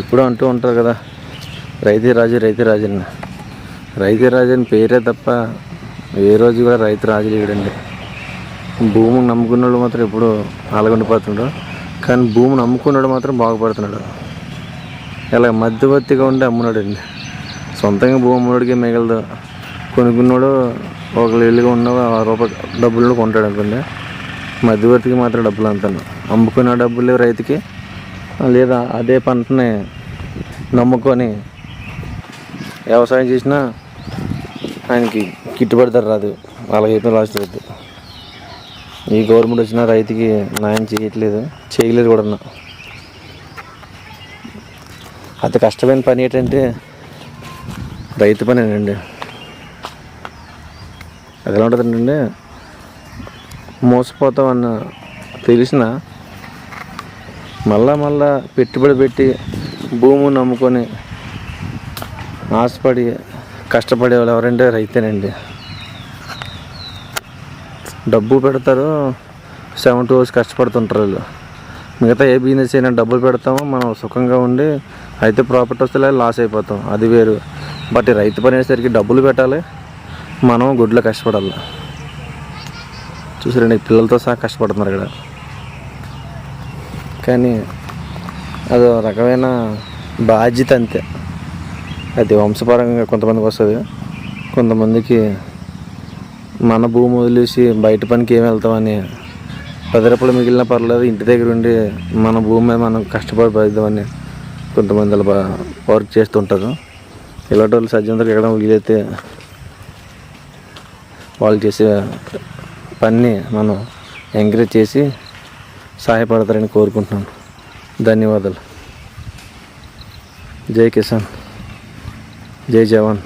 ఇప్పుడు అంటూ ఉంటారు కదా రైతే రాజు రైతే రాజన్న. రైతే రాజు అని పేరే తప్ప ఏ రోజు కూడా రైతు రాజు లేడండి. భూమిని నమ్ముకున్నాడు మాత్రం ఎప్పుడు అలాగుండిపోతున్నాడు కానీ భూమిని నమ్ముకున్నాడు మాత్రం బాగుపడుతున్నాడు. ఇలా మధ్యవర్తిగా ఉండి అమ్మున్నాడండి. సొంతంగా భూమి అమ్ముడికి మిగలదు. కొనుక్కున్నాడు ఒక ఇల్లుగా ఉన్న ఆ రూపాయి డబ్బులు కొంటాడు అనుకోండి. మధ్యవర్తికి మాత్రం డబ్బులు అంతాను. అమ్ముకున్న డబ్బులు రైతుకి. లేదా అదే పంటని నమ్ముకొని వ్యవసాయం చేసినా ఆయనకి గిట్టుబడి ధర రాదు. అలాగైతే లాస్ట్ అవుతుంది ఈ గవర్నమెంట్ వచ్చిన రైతుకి న్యాయం చేయట్లేదు. చేయలేదు కూడా అతి కష్టమైన పని ఏంటంటే రైతు పనేనండి అది ఎలా ఉంటుందంటే మోసపోతామన్న తెలిసిన మళ్ళా మళ్ళా పెట్టుబడి పెట్టి భూమిని నమ్ముకొని ఆశపడి కష్టపడే వాళ్ళు ఎవరంటే రైతేనండి. డబ్బు పెడతారు సెవెన్ టూ అవర్స్ కష్టపడుతుంటారు వాళ్ళు. మిగతా ఏ బిజినెస్ అయినా డబ్బులు పెడతామో మనం సుఖంగా ఉండి అయితే ప్రాఫిట్ వస్తే లాస్ అయిపోతాం. అది వేరు. బట్ రైతు పని అయ్యేసరికి డబ్బులు పెట్టాలి మనం గుడ్లో కష్టపడాలి. చూసారండి పిల్లలతో సహా కష్టపడుతున్నారు ఇక్కడ. కానీ అదో రకమైన బాధ్యత అంతే. అది వంశపరంగా కొంతమందికి వస్తుంది. కొంతమందికి మన భూమి వదిలేసి బయట పనికి ఏమి వెళ్తామని పది రూపాయలు మిగిలిన పర్లేదు ఇంటి దగ్గర ఉండి మన భూమి మీద మనం కష్టపడి పెడదామని కొంతమంది అలా వర్క్ చేస్తుంటారు. ఇలాంటి వాళ్ళు సజ్జంతకు ఎక్కడ వీలైతే వాళ్ళు చేసే పని మనం ఎంకరేజ్ చేసి సహాయపడతారని కోరుకుంటున్నాను. ధన్యవాదాలు. జై కిసాన్. జై జవాన్.